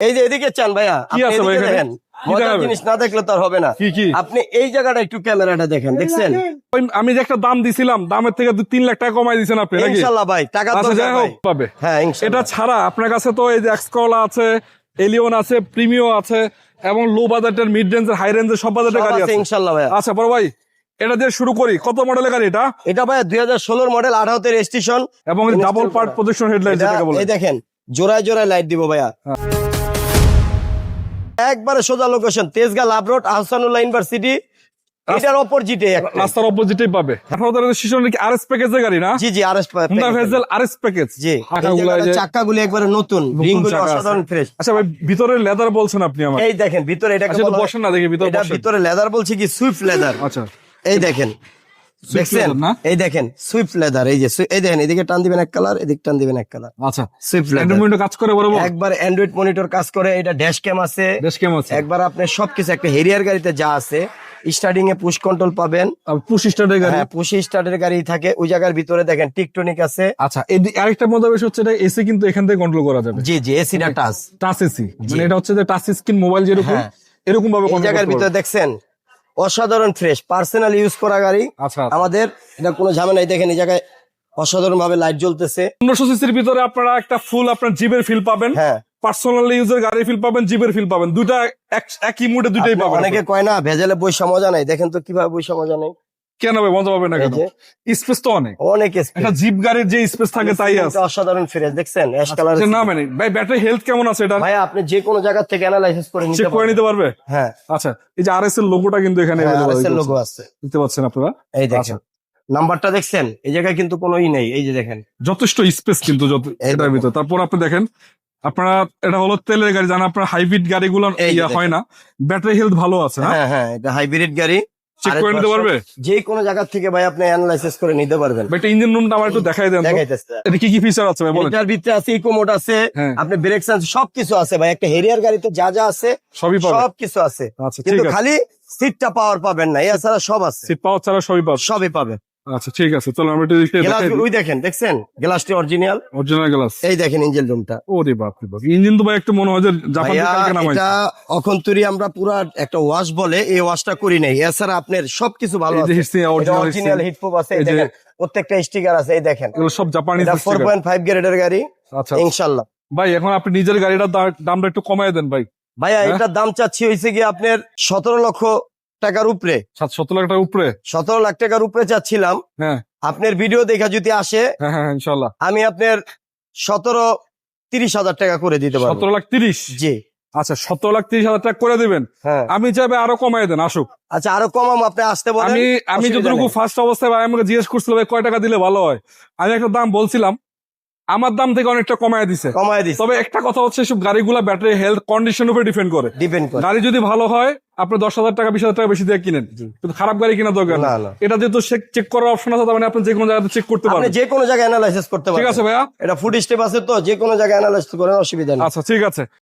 এই যে এদিকে চান ভাইয়া কি ভাই দেখেন জিনিস না দেখলে তো আর হবে না। কি কি? আপনি এই জায়গাটা একটু ক্যামেরাটা দেখেন দেখছেন? আমি যে একটা দাম দিছিলাম দামের থেকে দু তিন লাখ টাকা কমাই দিচ্ছেন আপনি ইনশাল্লাহ ভাই টাকা আচ্ছা ভাই। পাবে। হ্যাঁ এটা ছাড়া আপনার কাছে তো এই যে এক্সকলা আছে এলিয়ন আছে প্রিমিও আছে এবং লো বাজেটের মিড রেঞ্জের হাই রেঞ্জের সব বাজেটের গাড়ি আছে ইনশাল্লাহ ভাইয়া। আচ্ছা বড় ভাই এটা দিয়ে শুরু করি। কত মডেলের গাড়ি এটা? এটা ভাইয়া দুই হাজার ষোলোর মডেল আঠারোতে রেজিস্ট্রেশন এবং ডাবল পার্ট করা। প্রজেকশন হেডলাইট যেটাকে বলে। এই দেখেন জোড়ায় জোড়ায় লাইট দিব ভাইয়া। হ্যাঁ। একবারে সোজা location Tejgaon love road Ahsanullah university এটার অপোজিটে রাস্তার পাবে। আরএস গাড়ি না? জি জি আরএস ভেজেল আরএস প্যাকেজ জি চাকাগুলো এই একবারে নতুন নতুন রিংগুলো অসাধারণ ফ্রেশ আচ্ছা ভাই ভিতরে লেদার বলছেন আপনি আমার এই দেখেন ভিতরে আচ্ছা বসেন না দেখি ভিতরে এটা ভিতরে লেদার বলছে কি সুইফট লেদার আচ্ছা। এই দেখেন দেখছেন? এই দেখেন সুইফট লেদার এই যে এই দেখেন এদিকে টান দিবেন এক কালার এদিকে টান দিবেন এক কালার আচ্ছা সুইফট লেদার অ্যান্ড্রয়েড কাজ করে বড় একবার অ্যান্ড্রয়েড মনিটর কাজ করে এটা ড্যাশ ক্যাম আছে। বেশ কেমন আছে। একবার আপনি সবকিছু একটা হেরিয়ার গাড়িতে যা আছে স্টার্টিং এ পুশ কন্ট্রোল পাবেন। পুশ স্টার্টের গাড়ি? পুশ স্টার্টের গাড়ি থাকে। ওই জায়গার ভিতরে দেখেন টিকটনিক আছে। আচ্ছা এই আরেকটা মজা বিষয় হচ্ছে এটা এসি কিন্তু এখান থেকে কন্ট্রোল করা যাবে। জি জি এসিটা টাচ টাচ এসি মানে এটা হচ্ছে যে টাচ স্ক্রিন মোবাইল যেরকম হ্যাঁ। এরকম ভাবে জায়গার ভিতরে দেখছেন অসাধারণ ফ্রেশ পার্সোনাল ইউজ করা গাড়ি। আচ্ছা আমাদের এটা কোনো ঝামেলাই নেই দেখেন এই জায়গায় অসাধারণ ভাবে লাইট জ্বলতেছে। পনেরোশো সিসির ভিতরে আপনারা একটা ফুল আপনার জিবের ফিল পাবেন। হ্যাঁ। পার্সোনাল ইউজের গাড়ি ফিল পাবেন জিবের ফিল পাবেন। দুটা এক- একই মুডে দুটাই পাবেন। অনেকে কয় না ভেজালে বৈশা মজা নাই। দেখেন তো কীভাবে বৈশা মজা নেই। কেন ভাই মজা পাবেন না কেন? স্পেস তো অনেক। অনেক একটা জিপ গাড়ির যে স্পেস থাকে তাই আছে। অসাধারণ ফ্রেশ দেখছেন? অ্যাশ কালার আচ্ছা, না মানে ভাই ব্যাটারি হেলথ কেমন আছে এটা ভাই আপনি যে কোনো জায়গা থেকে অ্যানালাইসিস করে নিতে চেক করে নিতে পারবে? হ্যাঁ। আচ্ছা এই যে আর এস এর লোগোটা কিন্তু এখানে available লোগো আছে। দিতে পারছেন আপনারা? এই দেখেন। আচ্ছা। নাম্বারটা দেখছেন? এই জায়গায় কিন্তু কোনো ই নেই এই যে দেখেন। যথেষ্ট স্পেস কিন্তু এটার। ভিতরে। তারপর আপনি দেখেন আপনারা এটা হলো তেলের গাড়ি জানা আপনার হাইব্রিড গাড়িগুলো হয় না? ব্যাটারি হেলথ ভালো আছে হ্যাঁ? হ্যাঁ হ্যাঁ এটা হাইব্রিড গাড়ি। চেক করে নিতে পারবে? যে কোনো জায়গা থেকে ভাই আপনি অ্যানালাইসিস করে নিতে পারবেন। ভাই, এটা ইঞ্জিন রুমটা আমার একটু দেখাই দেন তো। দেখাইতেছে। এটা কি কি ফিচার আছে ভাই বলেন। এটার ভিতরে আছে ইকো মোড আছে হ্যাঁ। আপনি ব্রেক সেন্স সবকিছু আছে ভাই। একটা হেরিয়ার গাড়িতে যা যা আছে সবই পাবে। সবকিছু আছে। আচ্ছা কিন্তু খালি সিটটা পাওয়ার পাবেন না। এছাড়া সব আছে। সিট পাওয়ার ছাড়া সবই পাবে। সবই পাবে। আচ্ছা ঠিক আছে চলো আমরা গ্লাস ওই দেখেন দেখছেন? গ্লাসটি অরিজিনাল অরিজিনাল গ্লাস এই দেখেন ইঞ্জিন রুমটা। ও রে বাপ রে বাপ ইঞ্জিন তো ভাই একটু মনে হয় যে জাপান থেকে নামাইছে। এটা অখন্তরি আমরা পুরা একটা ওয়াশ বলে এই ওয়াশটা করি নাই। এছাড়া আপনার সবকিছু ভালো এই যে আছে। অরিজিনাল হিটপ্রুফ আছে এই দেখেন প্রত্যেকটা স্টিকার আছে এই দেখেন। এগুলো সব জাপানি এটা ফোর পয়েন্ট ফাইভ গ্রেডের গাড়ি আচ্ছা ইনশাল্লাহ। ভাই এখন আপনি নিজের গাড়িটার দামটা একটু কমায় দেন ভাই। ভাইয়া হ্যাঁ? এটার দাম চাচ্ছি হয়েছে কি আপনার সতেরো লক্ষ টাকার উপরে। সাত সত্তর লাখ টাকার উপরে। সতেরো লাখ টাকার উপরে চাচ্ছিলাম। হ্যাঁ। আপনার ভিডিও দেখা যদি আসে হ্যাঁ হ্যাঁ ইনশাল্লাহ আমি আপনার সতেরো তিরিশ হাজার টাকা করে দিতে পারব। সতেরো লাখ তিরিশ? জি। আচ্ছা সতেরো লাখ তিরিশ হাজার টাকা করে দিবেন? হ্যাঁ। আমি চাইবে আরও কমাই দেন আসুক। আচ্ছা আরও কমাম আপনি আসতে পারেন আমি আমি যতটুকু ফার্স্ট অবস্থায় আমাকে জিজ্ঞেস করছিল ভাই কয় টাকা দিলে ভালো হয়? আমি একটা দাম বলছিলাম আমার দাম থেকে অনেকটা কমায় দিছে। কমায় দিছে। তবে একটা কথা হচ্ছে সব গাড়িগুলা ব্যাটারি হেলথ কন্ডিশন উপরে ডিপেন্ড করে। ডিপেন্ড করে। গাড়ি যদি ভালো হয় আপনি দশ হাজার টাকা বিশ হাজার টাকা বেশি দিয়ে কিনেন। কিন্তু খারাপ গাড়ি কিনা দরকার না। এটা যেহেতু চেক করার অপশন আছে মানে আপনি যে কোনো জায়গাতে চেক করতে পারেন পারবেন। যে কোনো জায়গায় অ্যানালাইসিস করতে ঠিক আছে ভাইয়া? এটা ফুড স্টেপ আছে তো যে কোনো জায়গায় অ্যানালাইসিস করেন অসুবিধা নেই। আচ্ছা ঠিক আছে।